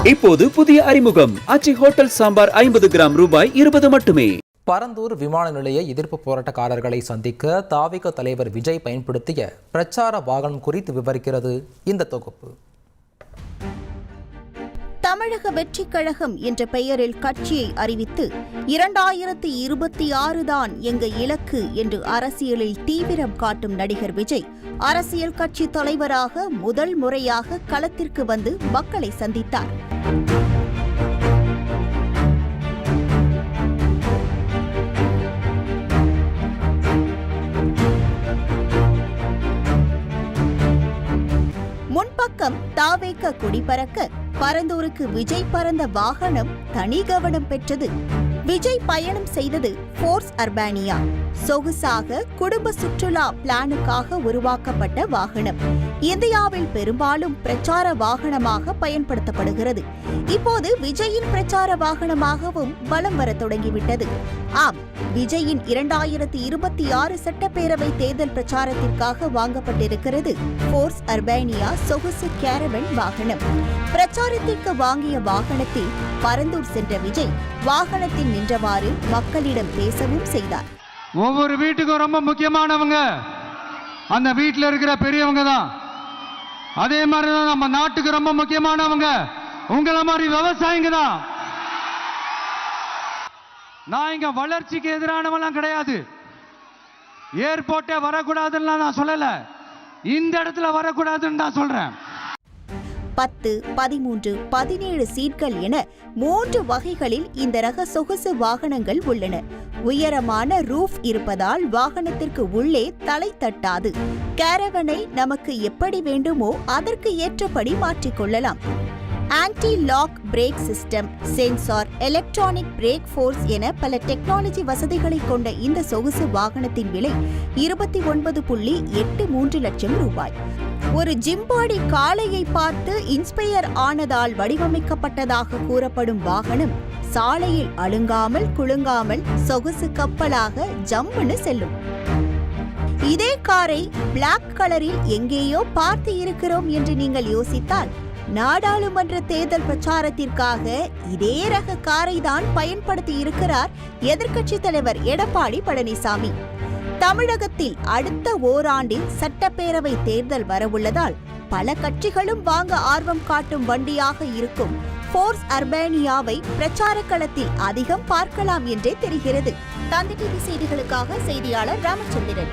இப்போது புதிய அறிமுகம். அச்சி ஹோட்டல் சாம்பார் ஐம்பது கிராம் ரூபாய் இருபது மட்டுமே. பரந்தூர் விமான நிலைய எதிர்ப்பு போராட்டக்காரர்களை சந்திக்க தாவிக தலைவர் விஜய் பயன்படுத்திய பிரச்சார வாகனம் குறித்து விவரிக்கிறது இந்த தொகுப்பு. தமிழக வெற்றிக் கழகம் என்ற பெயரில் கட்சியை அறிவித்து இரண்டாயிரத்தி இருபத்தி ஆறு தான் எங்க இலக்கு என்று அரசியலில் தீவிரம் காட்டும் நடிகர் விஜய் அரசியல் கட்சி தலைவராக முதல் முறையாக களத்திற்கு வந்து மக்களை சந்தித்தார். முன்பக்கம் தாவேக்க கொடி பறக்க பரந்தூருக்கு விஜய் பறந்த வாகனம் தனி கவனம் பெற்றது. விஜய் பயணம் செய்தது ஃபோர்ஸ் அர்பானியா. சொகுசாக குடும்ப சுற்றுலா பிளானுக்காக உருவாக்கப்பட்ட வாகனம். இந்தியாவில் பெரும்பாலும் பிரச்சார வாகனமாக பயன்படுத்தப்படுகிறது. இப்போது விஜயின் பிரச்சார வாகனமாகவும் பலம் வர தொடங்கிவிட்டது. ஆம் விஜயின் இரண்டாயிரத்தி இருபத்தி ஆறு சட்டப்பேரவை தேர்தல் பிரச்சாரத்திற்காக வாங்கப்பட்டிருக்கிறது ஃபோர்ஸ் அர்பேனியா சொகுசு கேரவன் வாகனம். பிரச்சாரத்திற்கு வாங்கிய வாகனத்தில் பரந்தூர் சென்ற விஜய் வாகனத்தின் நின்றவாறு மக்களிடம் பேசவும் செய்தார். ஒவ்வொரு வீட்டுக்கும் ரொம்ப முக்கியமானவங்க அந்த வீட்டில் இருக்கிற பெரியவங்க தான். அதே மாதிரி தான் நம்ம நாட்டுக்கு ரொம்ப முக்கியமானவங்க. உங்களை மாதிரி விவசாயிங்க தான். நான் இங்க வளர்ச்சிக்கு எதிரானவெல்லாம் கிடையாது. ஏர்போர்ட்டே வரக்கூடாதுன்னு நான் சொல்லலை. இந்த இடத்துல வரக்கூடாதுன்னு நான் சொல்றேன். பத்து பதிமூன்று பதினேழு சீட்கள் என மூன்று வகைகளில் இந்த ரக சொகுசு வாகனங்கள் உள்ளன. உயரமான ரூஃப் இருப்பதால் வாகனத்திற்கு உள்ளே தலை தட்டாது. கேரவனை நமக்கு எப்படி வேண்டுமோ அதற்கு ஏற்றபடி மாற்றிக்கொள்ளலாம் anti lock brake system sensor electronic brake force என பல டெக்னாலஜி வசதிகளை கொண்ட இந்த சொகுசு வாகனத்தின் விலை இருபத்தி ஒன்பது புள்ளி எட்டு மூன்று லட்சம் ரூபாய். ஒரு ஜிம்பாடி காளையை பார்த்து இன்ஸ்பயர் ஆனதால் வடிவமைக்கப்பட்டதாக கூறப்படும் வாகனம் சாலையில் அழுங்காமல் குலுங்காமல் சொகுசு கப்பலாக ஜம்முன்னு செல்லும். இதே காரை பிளாக் கலரில் எங்கேயோ பார்த்து இருக்கிறோம் என்று நீங்கள் யோசித்தால் நாடாளுமன்ற தேர்தல் பிரச்சாரத்திற்காக இதே ரக காரை தான் பயன்படுத்தி இருக்கிறார் எதிர்க்கட்சி தலைவர் எடப்பாடி பழனிசாமி. தமிழகத்தில் அடுத்த ஓராண்டில் சட்டப்பேரவை தேர்தல் வரவுள்ளதால் பல கட்சிகளும் வாங்க ஆர்வம் காட்டும் வண்டியாக இருக்கும் ஃபோர்ஸ் அர்பேனியாவை பிரச்சார களத்தில் அதிகம் பார்க்கலாம் என்றே தெரிகிறது. தந்தி டிவி செய்திகளுக்காக செய்தியாளர் ராமச்சந்திரன்.